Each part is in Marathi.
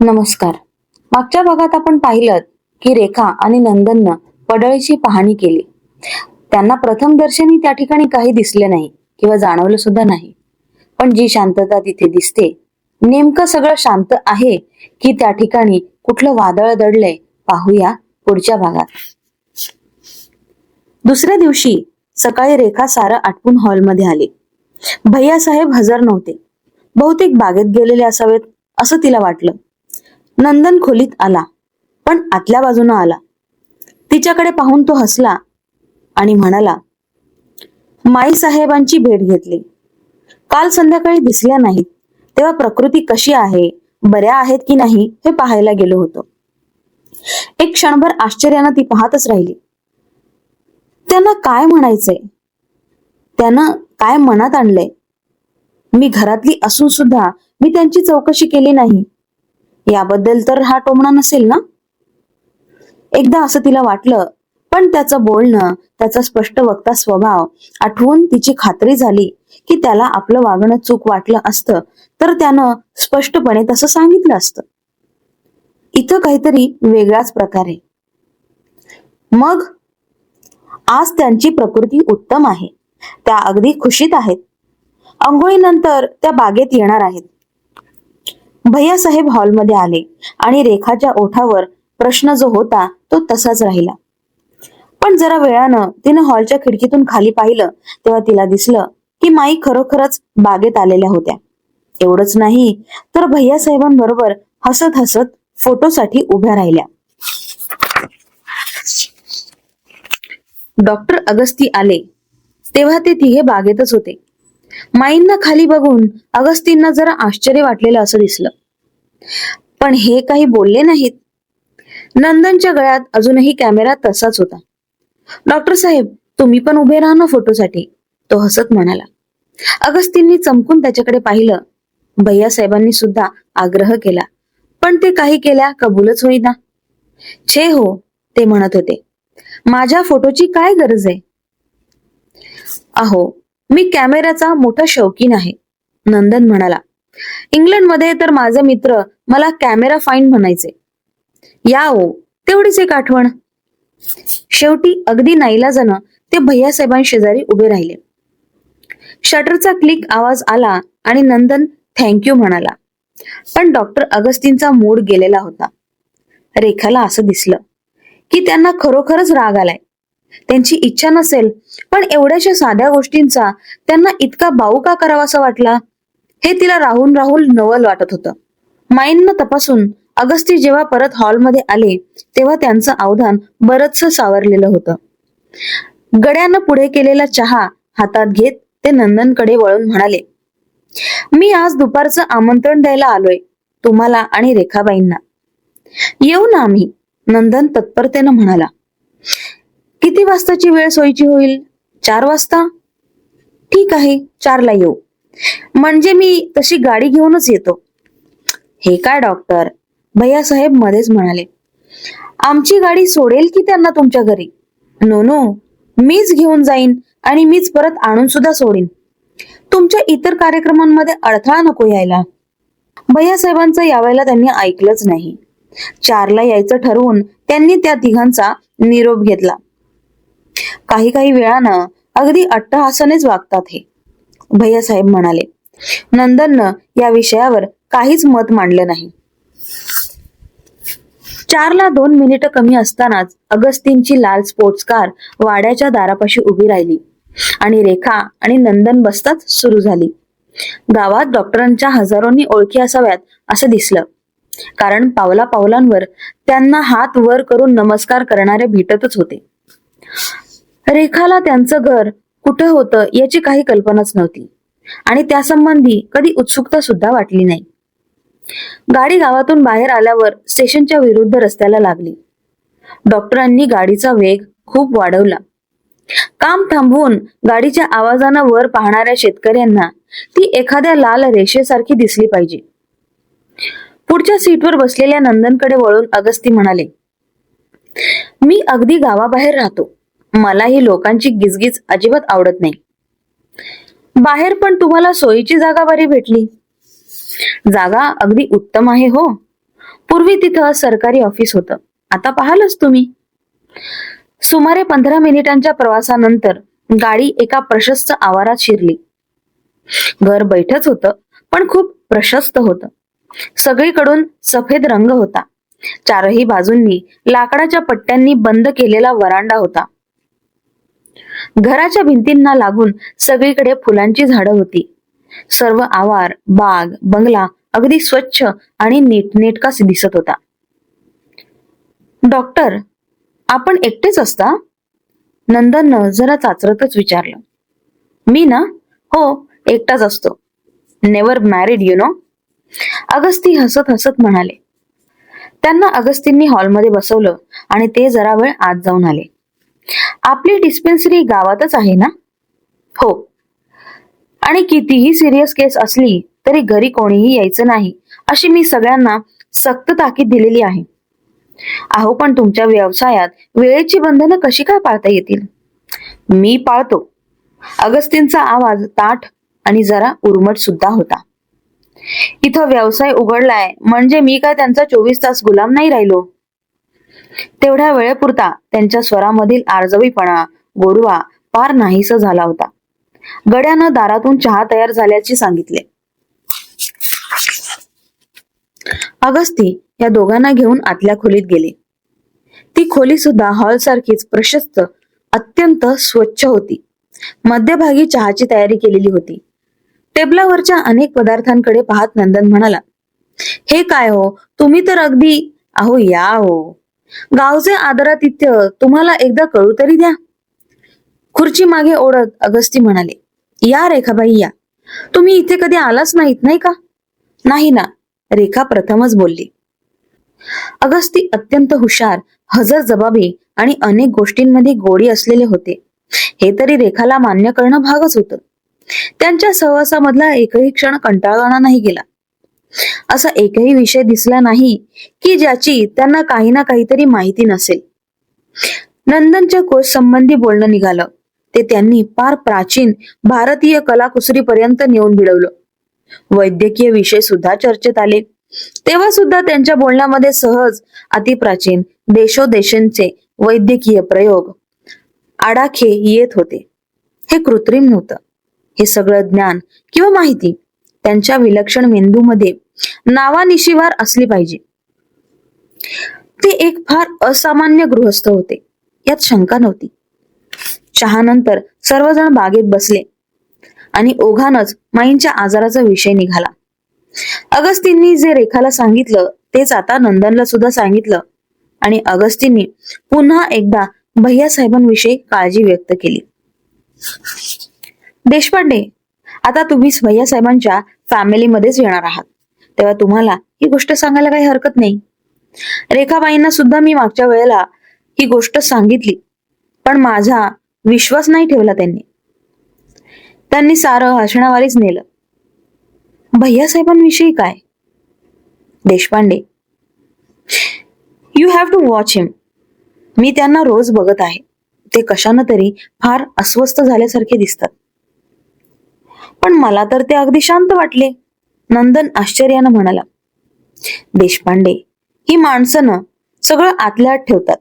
नमस्कार. मागच्या भागात आपण पाहिलं की रेखा आणि नंदननं पडळीची पाहणी केली. त्यांना प्रथम दर्शनी त्या ठिकाणी काही दिसले नाही किंवा जाणवलं सुद्धा नाही. पण जी शांतता तिथे दिसते नेमकं सगळं शांत आहे की त्या ठिकाणी कुठलं वादळ दडलंय पाहूया पुढच्या भागात. दुसऱ्या दिवशी सकाळी रेखा सारं आटपून हॉलमध्ये आले. भैया साहेब हजर नव्हते. बहुतेक बागेत गेलेले असावेत असं तिला वाटलं. नंदन खोलीत आला पण आतल्या बाजूनं आला. तिच्याकडे पाहून तो हसला आणि म्हणाला माई साहेबांची भेट घेतली. काल संध्याकाळी दिसल्या नाहीत. तेव्हा प्रकृती कशी आहे बऱ्या आहेत की नाही हे पाहायला गेलो होतो. एक क्षणभर आश्चर्यानं ती पाहतच राहिली. त्यांना काय म्हणायचंय? त्यानं काय मनात आणलंय? मी घरातली असून सुद्धा मी त्यांची चौकशी केली नाही. याबद्दल तर हा टोमणा नसेल ना? एकदा असं तिला वाटलं पण त्याचं बोलणं त्याचा स्पष्ट वक्ता स्वभाव आठवून तिची खात्री झाली की त्याला आपलं वागणं चूक वाटलं असतं तर त्यानं स्पष्टपणे तसं सांगितलं असतं. इथं काहीतरी वेगळाच प्रकार. आहे मग? आज त्यांची प्रकृती उत्तम आहे. त्या अगदी खुशीत आहेत. अंघोळीनंतर त्या बागेत येणार आहेत. भैया साहेब हॉलमध्ये आले आणि रेखाच्या ओठावर प्रश्न जो होता तो तसाच राहिला. पण जरा वेळानं तिनं हॉलच्या खिडकीतून खाली पाहिलं तेव्हा तिला दिसलं की माई खरोखरच बागेत आलेल्या होत्या. एवढंच नाही तर भैया साहेबांबरोबर हसत हसत फोटोसाठी उभ्या राहिल्या. डॉक्टर अगस्ती आले. तेव्हा ते तिघे बागेतच होते. माईंना खाली बघून अगस्तींना जरा आश्चर्य वाटलेलं असं दिसलं. पण हे काही बोलले नाहीत. नंदनच्या गळ्यात अजूनही कॅमेरा तसाच होता. डॉक्टर साहेब तुम्ही पण उभे राहा ना फोटोसाठी तो हसत म्हणाला. अगस्तींनी चमकून त्याच्याकडे पाहिलं. भैया साहेबांनी सुद्धा आग्रह केला. पण ते काही केल्या कबूलच होईना. छे हो ते म्हणत होते. माझ्या फोटोची काय गरज आहे? अहो मी कॅमेऱ्याचा मोठा शौकीन आहे. नंदन म्हणाला इंग्लंडमध्ये तर माझे मित्र मला कॅमेरा फाईन म्हणायचे. या ओ तेवढीच एक आठवण. शेवटी अगदी नाईलाजानं ते भैयासाहेबांशेजारी उभे राहिले. शटरचा क्लिक आवाज आला आणि नंदन थँक्यू म्हणाला. पण डॉक्टर अगस्तींचा मूड गेलेला होता. रेखाला असं दिसलं की त्यांना खरोखरच राग आलाय. त्यांची इच्छा नसेल पण एवढ्याशा साध्या गोष्टींचा त्यांना इतका बाऊ का करावासा वाटला? हे तिला राहून राहून नवल वाटत होतं. माईंना तपासून अगस्ती जेव्हा परत हॉलमध्ये आले तेव्हा त्यांचं अवधान बरंच सावरलेलं होतं. गड्यानं पुढे केलेला चहा हातात घेत ते नंदनकडे वळून म्हणाले मी आज दुपारचं आमंत्रण द्यायला आलोय तुम्हाला आणि रेखाबाईंना. येऊ ना आम्ही नंदन तत्परतेनं म्हणाला. किती वाजताची वेळ सोयीची होईल? चार वाजता? ठीक आहे चारला येऊ. म्हणजे मी तशी गाडी घेऊनच येतो. हे काय डॉक्टर? भैया साहेब मध्येच म्हणाले. आमची गाडी सोडेल की त्यांना तुमच्या घरी? No no. मीच घेऊन जाईन आणि मीच परत आणून सुद्धा सोडीन. तुमच्या इतर कार्यक्रमांमध्ये अडथळा नको यायला. भैया साहेबांचं यावेळेला त्यांनी ऐकलंच नाही. चारला यायचं ठरवून त्यांनी त्या तिघांचा निरोप घेतला. काही काही वेळानं अगदी अट्टहासानेच वागतात हे. भैया साहेब म्हणाले नंदननं या विषयावर काहीच मत मांडलं नाही. चारला दोन मिनिटं कमी असतानाच अगस्तींची लाल स्पोर्ट्स कार वाड्याच्या दारापाशी उभी राहिली आणि रेखा आणि नंदन बसताच सुरू झाली. गावात डॉक्टरांच्या हजारोंनी ओळखी असाव्यात असं दिसलं. कारण पावला पावलांवर त्यांना हात वर करून नमस्कार करणारे भेटतच होते. रेखाला त्यांचं घर कुठं होतं याची काही कल्पनाच नव्हती. आणि त्यासंबंधी कधी उत्सुकता सुद्धा वाटली नाही. गाडी गावातून बाहेर आल्यावर स्टेशनच्या विरुद्ध रस्त्याला लागली. डॉक्टरांनी गाडीचा वेग खूप वाढवला. काम थांबवून गाडीच्या आवाजानं वर पाहणाऱ्या शेतकऱ्यांना ती एखाद्या लाल रेषेसारखी दिसली पाहिजे. पुढच्या सीटवर बसलेल्या नंदनकडे वळून अगस्ती म्हणाले मी अगदी गावाबाहेर राहतो. मला ही लोकांची गिजगिज अजिबात आवडत नाही. बाहेर पण तुम्हाला सोयीची जागा बरी भेटली. जागा अगदी उत्तम आहे हो. पूर्वी तिथं सरकारी ऑफिस होतं. आता पाहालच तुम्ही. सुमारे पंधरा मिनिटांच्या प्रवासानंतर गाडी एका प्रशस्त आवारात शिरली. घर बैठच होतं पण खूप प्रशस्त होतं. सगळीकडून सफेद रंग होता. चारही बाजूंनी लाकडाच्या पट्ट्यांनी बंद केलेला वरांडा होता. घराच्या भिंतींना लागून सगळीकडे फुलांची झाडं होती. सर्व आवार बाग बंगला अगदी स्वच्छ आणि नीटनेटकाच दिसत होता. डॉक्टर आपण एकटेच असता? नंदननं जरा चाचरतच विचारलं. मी ना? हो एकटाच असतो. Never married you know Agasti हसत हसत म्हणाले. त्यांना अगस्तींनी हॉलमध्ये बसवलं आणि ते जरा वेळ आत जाऊन आले. आपली डिस्पेन्सरी गावातच आहे ना? हो. आणि कितीही सिरियस केस असली तरी घरी कोणीही यायचं नाही अशी मी सगळ्यांना सक्त ताकीद दिलेली आहे. अहो पण तुमच्या व्यवसायात वेळेची बंधनं कशी काय पाळता येतील? मी पाळतो. अगस्तींचा आवाज ताठ आणि जरा उर्मट सुद्धा होता. इथं व्यवसाय उघडलाय म्हणजे मी काय त्यांचा चोवीस तास गुलाम नाही राहिलो? तेवढ्या वेळेपुरता त्यांच्या स्वरामधील आर्जवीपणा गोडवा पार नाहीसा झाला होता. गड्यानं दारातून चहा तयार झाल्याचे सांगितले. अगस्ती या दोघांना घेऊन आतल्या खोलीत गेले. ती खोली सुद्धा हॉल सारखीच प्रशस्त अत्यंत स्वच्छ होती. मध्यभागी चहाची तयारी केलेली होती. टेबलावरच्या अनेक पदार्थांकडे पाहत नंदन म्हणाला हे काय हो? तुम्ही तर अगदी अहो या हो. गावचे आदरातिथ्य तुम्हाला एकदा कळू तरी द्या. खुर्ची मागे ओढत अगस्ती म्हणाले या रेखाबाई या. तुम्ही इथे कधी आलाच नाहीत नाही का? नाही ना रेखा प्रथमच बोलली. अगस्ती अत्यंत हुशार हजर जबाबी आणि अनेक गोष्टींमध्ये गोडी असलेले होते. हे तरी रेखाला मान्य करणं भागच होतं. त्यांच्या सहवासामधला एकही क्षण कंटाळवाणा नाही गेला. असा एकही विषय दिसला नाही की ज्याची त्यांना काही ना काहीतरी माहिती नसेल. नंदनच्या कोश संबंधी बोलणं निघालं. ते त्यांनी फार प्राचीन भारतीय कलाकुसरीपर्यंत नेऊन भिडवलं. वैद्यकीय विषय सुद्धा चर्चेत आले. तेव्हा सुद्धा त्यांच्या बोलण्यामध्ये सहज अतिप्राचीन देशोदेशांचे वैद्यकीय प्रयोग आडाखे येत होते. हे कृत्रिम नव्हतं. हे सगळं ज्ञान किंवा माहिती त्यांच्या विलक्षण मेंदूमध्ये नावानिशिवार असली पाहिजे. ते एक फार असामान्य गृहस्थ होते. यात शंका नव्हती. चहानंतर सर्वजण बागेत बसले आणि ओघानच माईंच्या आजाराचा विषय निघाला. अगस्तींनी जे रेखाला सांगितलं तेच आता नंदनला सुद्धा सांगितलं आणि अगस्तींनी पुन्हा एकदा भैया साहेबांविषयी काळजी व्यक्त केली. देशपांडे आता तुम्ही भैया साहेबांच्या फॅमिलीमध्येच येणार आहात. तेव्हा तुम्हाला ही गोष्ट सांगायला काही हरकत नाही. रेखाबाईंना सुद्धा मी मागच्या वेळेला ही गोष्ट सांगितली. पण माझा विश्वास नाही ठेवला त्यांनी. त्यांनी सारं हसणावारीच नेलं. भैया साहेबांविषयी काय? Deshpande. You have to watch him मी त्यांना रोज बघत आहे. ते कशानं तरी फार अस्वस्थ झाल्यासारखे दिसतात. पण मला तर ते अगदी शांत वाटले. नंदन आश्चर्यानं म्हणाला देशपांडे ही माणसं ना सगळं आतल्यात ठेवतात.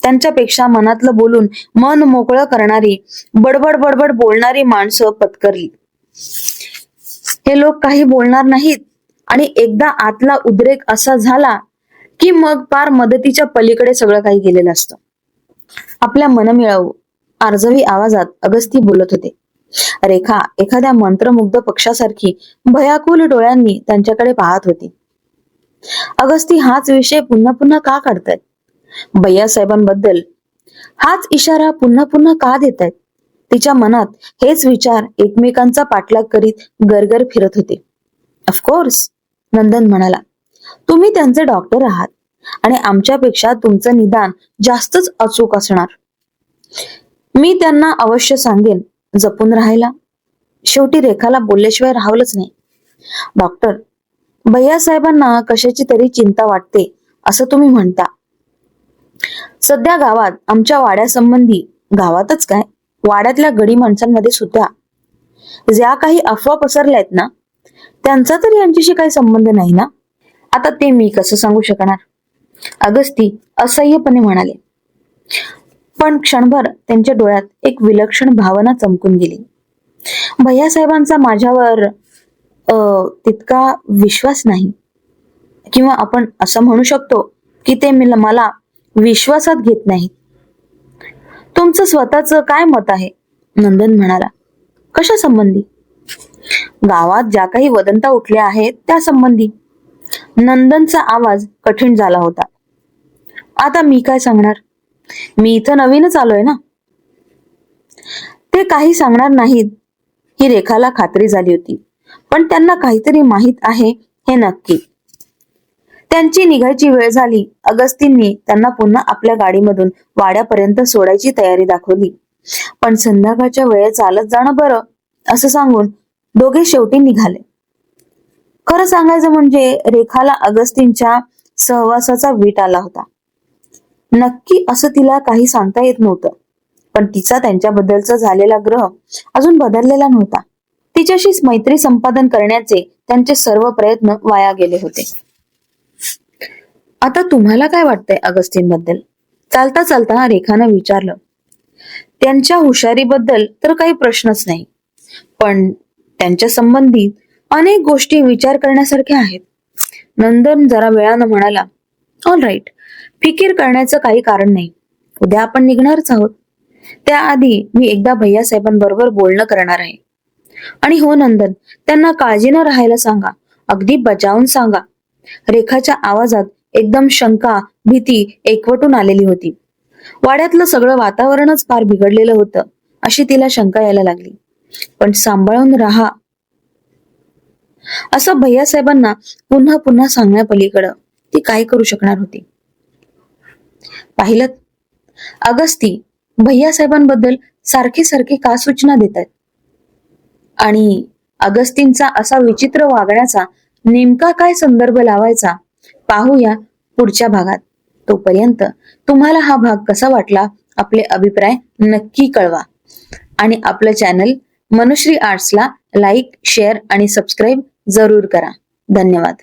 त्यांच्यापेक्षा मनातलं बोलून मन मोकळं करणारी बडबड बडबड बोलणारी माणसं पत्करली. हे लोक काही बोलणार नाहीत आणि एकदा आतला उद्रेक असा झाला की मग पार मदतीच्या पलीकडे सगळं काही गेलेलं असतं. आपल्या मनमिळावू आर्जवी आवाजात अगस्ती बोलत होते. रेखा एखाद्या मंत्रमुग्ध पक्षासारखी भयाकुल डोळ्यांनी त्यांच्याकडे पाहत होती. अगस्ती हाच विषय पुन्हा पुन्हा का काढतायत? भैया साहेबांबद्दल हाच इशारा पुन्हा पुन्हा का देत आहेत तिच्या मनात हेच विचार एकमेकांचा पाठलाग करीत गरगर फिरत होते. ऑफकोर्स नंदन म्हणाला. तुम्ही त्यांचे डॉक्टर आहात आणि आमच्यापेक्षा तुमचं निदान जास्तच अचूक असणार. मी त्यांना अवश्य सांगेन. जपून राहायला शेवटी रेखाला बोलल्याशिवाय राहवलंच नाही. डॉक्टर भैया साहेबांना कशाची तरी चिंता वाटते असं तुम्ही म्हणता. सध्या गावात आमच्या वाड्यासंबंधी गावातच काय वाड्यातल्या गडी माणसांमध्ये सुद्धा ज्या काही अफवा पसरल्या आहेत ना त्यांचा तर यांच्याशी काही संबंध नाही ना? आता ते मी कसं सांगू शकणार? अगस्ती असह्यपणे म्हणाले. पण क्षणभर त्यांच्या डोळ्यात एक विलक्षण भावना चमकून गेली. भैयासाहेबांचा माझ्यावर तितका विश्वास नाही. किंवा आपण असं म्हणू शकतो की ते मला विश्वासात घेत नाहीत. तुमचं स्वतःच काय मत आहे? नंदन म्हणाला. कशा संबंधी? गावात ज्या काही वदंता उठल्या आहेत त्या संबंधी. नंदनचा आवाज कठीण झाला होता. आता मी काय सांगणार? मी इथं नवीनच आलोय ना. ते काही सांगणार नाहीत. ही रेखाला खात्री झाली होती. पण त्यांना काहीतरी माहीत आहे हे नक्की. त्यांची निघायची वेळ झाली. अगस्तींनी त्यांना पुन्हा आपल्या गाडीमधून वाड्यापर्यंत सोडायची तयारी दाखवली. पण संध्याकाळच्या वेळेत चालत जाणं बरं असं सांगून दोघे शेवटी निघाले. खरं सांगायचं म्हणजे रेखाला अगस्तींच्या सहवासाचा वीट आला होता. नक्की असं तिला काही सांगता येत नव्हतं. पण तिचा त्यांच्याबद्दलचा झालेला ग्रह अजून बदललेला नव्हता. तिच्याशीच मैत्री संपादन करण्याचे त्यांचे सर्व प्रयत्न वाया गेले होते. आता तुम्हाला काय वाटतंय अगस्तींबद्दल चालता चालता रेखानं विचारलं. त्यांच्या हुशारीबद्दल तर काही प्रश्नच नाही. पण त्यांच्या संबंधित अनेक गोष्टी विचार करण्यासारख्या आहेत. नंदन जरा वेळानं म्हणाला ऑल राईट फिकीर करण्याचं काही कारण नाही. उद्या आपण निघणारच आहोत. त्याआधी मी एकदा भैया साहेबांबरोबर बोलणं करणार आहे. आणि हो नंदन त्यांना काळजी न राहायला सांगा. अगदी बजावून सांगा. रेखाच्या आवाजात एकदम शंका भीती एकवटून आलेली होती. वाड्यातलं सगळं वातावरणच फार बिघडलेलं होतं अशी तिला शंका यायला लागली. पण सांभाळून राहा. असं भैयासाहेबांना पुन्हा पुन्हा सांगण्यापलीकडं ती काय करू शकणार होती? पाहिलं? अगस्ती भैयासाहेबांबद्दल सारखे सारखे का सूचना देत आहेत आणि अगस्तींचा असा विचित्र वागण्याचा नेमका काय संदर्भ लावायचा पाहूया पुढच्या भागात. तोपर्यंत तुम्हाला हा भाग कसा वाटला आपले अभिप्राय नक्की कळवा. आणि आपलं चॅनल मनुश्री आर्ट्सला लाईक शेअर आणि सबस्क्राईब जरूर करा. धन्यवाद.